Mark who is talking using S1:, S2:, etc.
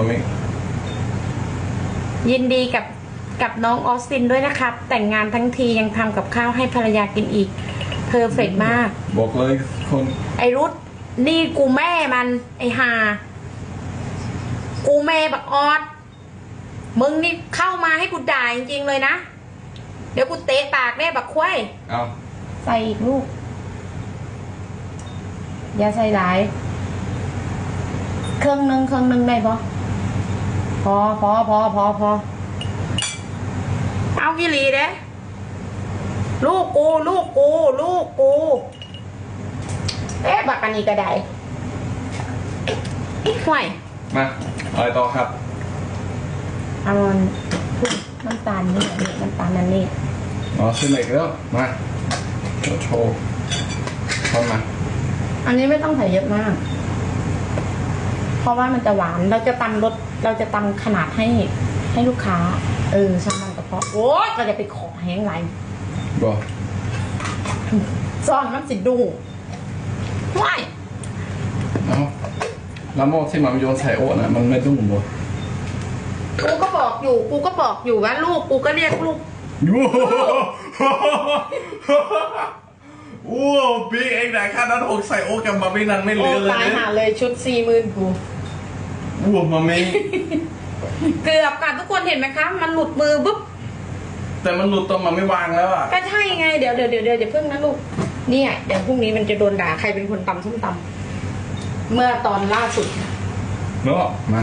S1: มามิ
S2: ยินดีกับกับน้องออสตินด้วยนะครับ แต่งงานทั้งทียังทำกับข้าวให้ภรรยากินอีกเพอร์เฟกมาก
S1: บอกเลยคน
S2: ไอรุดนี่กูแม่มัน ไอหา กูแม่บักออดมึงนี่เข้ามาให้กูด่าจริงๆเลยนะ เดี๋ยวกูเตะปากแม่บักควาย
S1: เอา
S2: ใส่อีกลูก อย่าใส่หลาย เครื่องหนึงเครื่องหนึงได้ปะ พอพอพอพอพอเอากิลีเด้ลูกกูลูกกูลูกกู เอ๊ะบักอันนี้ก็ได้ห่วย
S1: มาอะไรต่อครับ
S2: เอาน้ำตาลนี่นี่น้ำตาลนั่นนี่
S1: อ๋อขึ้นมาอีกแล้วมาเดี๋ยวโชว์เข้ามา
S2: อันนี้ไม่ต้องใส่เยอะมาก เพราะว่ามันจะหวานเราจะตำรสเราจะตำขนาดให้ให้ลูกค้า เออช่างมันกระเพาะโอ้ยก็จะไปขอแห้งไร
S1: บอก
S2: ซ่อนมันสิดูว้าย
S1: เอาแล้วโมกที่มันโยนใส่โอ๊ตนะมันไม่ต้องหมด
S2: กูก็บอกอยู่ กูก็บอกอยู่ว่าลูก กูก็เรียกลูก
S1: ยูโอ้ปีเองไหนค่านั้นหกใส่โอ๊ตกับมาไม่นันไม่เห
S2: โอ้
S1: ลือเลย
S2: ตาย
S1: เนี่ย
S2: หาเลยชุดสี่หมื่นกู
S1: อ้วมาไม่
S2: เกือบกันทุกคนเห็นไหมคะ มันหลุดมือปุ๊บ
S1: แต่มันหลุดตอนมาไม่วางแล้วอะ
S2: ก็ใช่ไงเดี๋ยวเดี๋ยวเดี๋ยวเดี๋ยวอย่าเพิ่งนะลูกเนี่ยเดี๋ยวพรุ่งนี้มันจะโดนด่าใครเป็นคนตำส้มตำเมื่อตอนล่าสุด
S1: เนาะมา